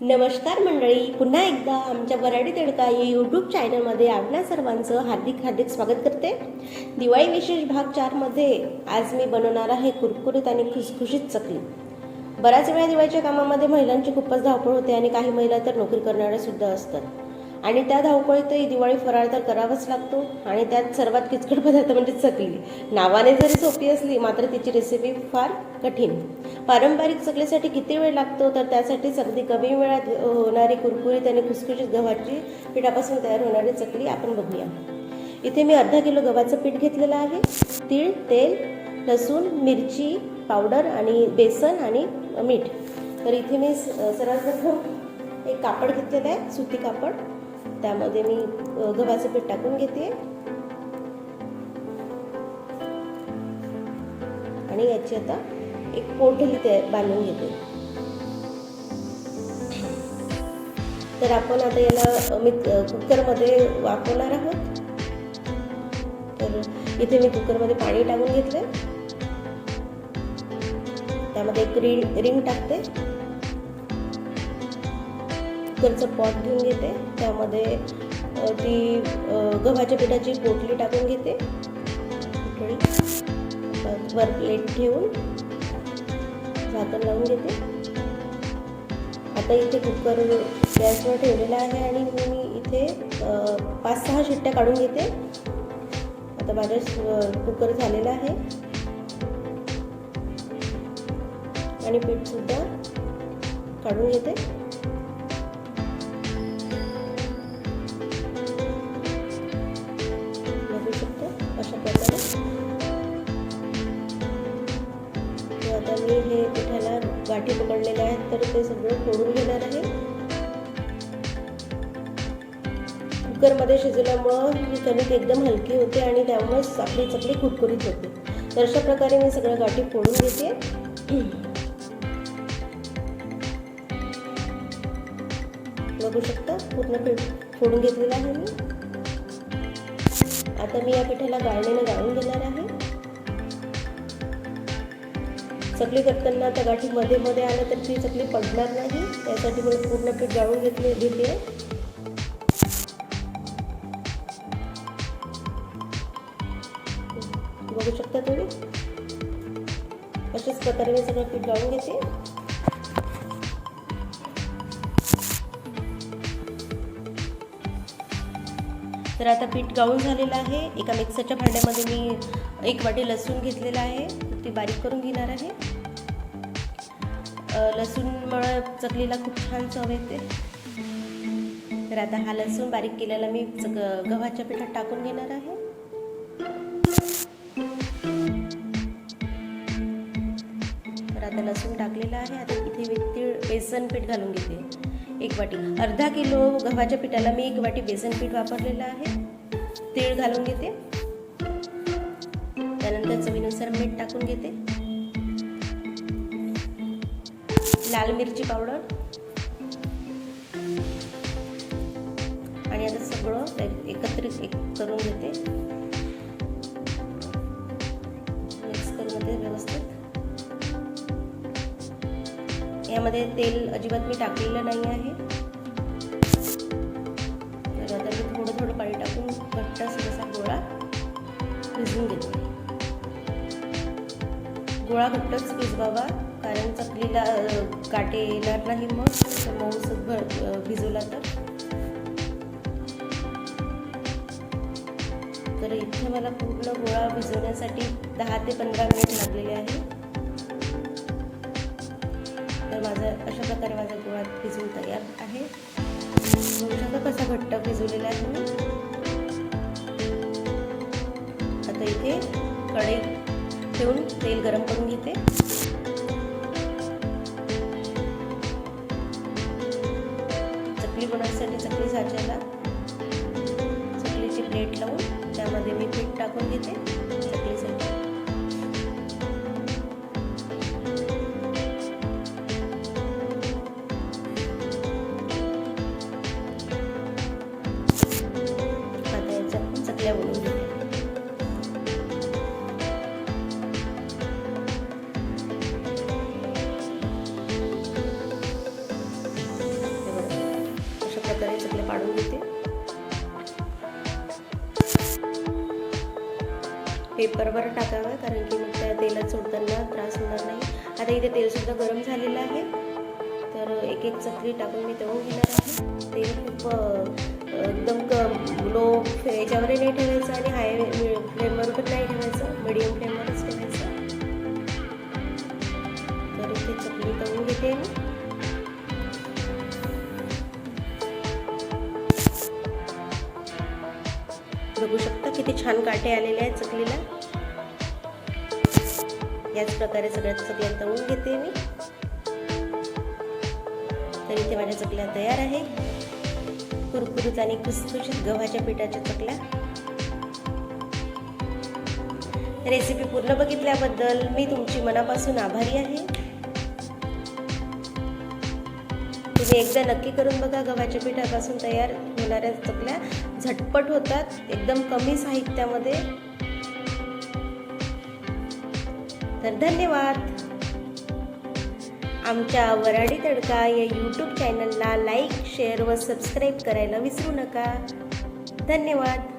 नमस्कार मंडळी पुन्हा एकदा आमच्या वराडी तडका या यूट्यूब चॅनलमध्ये आपल्या सर्वांचं हार्दिक हार्दिक स्वागत करते. दिवाळी विशेष भाग चारमध्ये आज मी बनवणार आहे कुरकुरीत आणि खुसखुशीत चकली. बऱ्याच वेळा दिवाळीच्या कामामध्ये महिलांची खूपच धावपळ होते आणि काही महिला तर नोकरी करणाऱ्या सुद्धा असतात. आणि त्या धावपळीतही दिवाळी फराळ तर करावाच लागतो. आणि त्यात सर्वात किचकट पदार्थ म्हणजे चकली. नावाने जरी सोपी असली मात्र तिची रेसिपी फार कठीण. पारंपरिक चकलीसाठी किती वेळ लागतो? तर त्यासाठी अगदी कमी वेळात होणारी कुरकुरीत आणि खुसखुशीत गव्हाची पिठापासून तयार होणारी चकली आपण बघूया. इथे मी अर्धा किलो गव्हाचं पीठ घेतलेलं आहे. तीळ तेल लसूण मिरची पावडर आणि बेसन आणि मीठ. तर इथे मी स- सर्वप्रथम एक कापड घेतलेलं आहे सुती कापड. त्यामध्ये मी गव्हाचे गव्हाचं पीठ टाकून घेते. आणि याची आता एक पोटली ते बांधून घेते. तर आपण आता याला मी कुकरमध्ये वापरणार आहोत. तर इथे मी कुकरमध्ये पाणी टाकून घेतलं त्यामध्ये एक रिंग रिंग टाकते. कुकरचं पॉट घेऊन घेते. त्यामध्ये ती गव्हाच्या पिठाची पोटली टाकून घेते. वर- प्लेट ठेवून झाकण लावून घेते. आता इथे कुकर गॅसवर ठेवलेला आहे आणि मी इथे पाच सहा शिट्ट्या काढून घेते. आता माझ्या कुकर झालेला आहे. आणि पीठसुद्धा काढून घेते. मी हे पिठाला गाठी पकडलेल्या आहेत तर ते सगळं फोडून घेणार आहे. कुकरमध्ये शिजवल्यामुळं ही कणिक एकदम हलकी होते आणि त्यामुळे आपली चकली कुरकुरीत होते. तर अशा प्रकारे मी सगळ्या गाठी फोडून घेते. बघू शकता पूर्ण पीठ फोडून घेतलेलं आहे मी. आता मी या पिठाला गाळणीने गाळून घेणार आहे. चकली करताना त्या गाठी मध्ये मध्ये आलं तर ती चकली पडणार नाही. त्यासाठी मी पूर्ण पीठ गाळून घेतले घेते. बघू शकता तुम्ही? अशाच प्रकारे मी सगळं पीठ गाळून घेते. तर आता पीठ गाळून झालेलं आहे. एका मिक्सरच्या भांड्यामध्ये मी एक वाटी लसूण घेतलेला आहे. ती बारीक करून घेणार आहे. अ, लसूणमुळं चकलीला खूप छान चव येते. तर आता हा लसूण बारीक केलेला मी चक गव्हाच्या पिठात टाकून घेणार आहे. तर आता लसूण टाकलेला आहे. आता इथे मी तीळ बेसन पीठ घालून घेते. एक वाटी अर्धा किलो गव्हाच्या पिठाला मी एक वाटी बेसन पीठ वापरलेलं आहे. तीळ घालून घेते. त्यानंतर चवीनुसार मीठ टाकून घेते. लाल मिरची पावडर. आणि आता सगळं एक- एकत्रित एक करून घेते. यामध्ये तेल अजिबात मी टाकलेलं नाही आहे. तर आता मी थोडं थोडं पाणी टाकून घट्ट असा गोळा भिजवून घेते. गोळा घट्टच भिजवावा कारण चकलीला काटे येणार नाही मग मऊस भर भिजवला तर. तर इथे मला पूर्ण गोळा भिजवण्यासाठी दहा ते पंधरा मिनिट लागलेले आहे प्रकारे माझा गोळा भिजवून तयार आहे. बघू शकता कसा घट्ट भिजवलेला आहे मी आता इथे कढई ठेवून तेल गरम करून घेते. चकली बनवण्यासाठी चकली साच्याला. चकलीची प्लेट लावून त्यामध्ये मी पीठ टाकून घेते. याच्या चकल्या बनवून घेते काढून घेते. पेपरवर टाकावं कारण की मग त्या तेलात सोडताना त्रास होणार नाही. आता इथे तेलसुद्धा गरम झालेलं आहे. तर एक एक चकली टाकून मी तळून घेणार आहे. तेल खूप एकदम क लो याच्यावरही नाही ठेवायचं आणि हाय फ्लेमवर पण नाही ठेवायचं. मिडियम फ्लेमवरच ठेवायचं. तर इथे चकली तळून घेते मी. बघू शकता किती छान काटे आलेले आहेत चकलीला. याच प्रकारे सगळ्या चकल्या तळून घेते मी. तर इथे माझ्या चकल्या तयार आहे कुरकुरीत आणि खुसखुशीत गव्हाच्या पिठाच्या चकल्या. रेसिपी पूर्ण बघितल्याबद्दल मी तुमची मनापासून आभारी आहे. तुम्ही एकदा नक्की करून बघा गव्हाच्या पिठापासून तयार होणाऱ्या चकल्या. झटपट होतात एकदम कमी साहित्यामध्ये. तर धन्यवाद. आमच्या वराडी तडका या यूट्यूब चॅनलला लाईक शेअर व सबस्क्राईब करायला विसरू नका. धन्यवाद.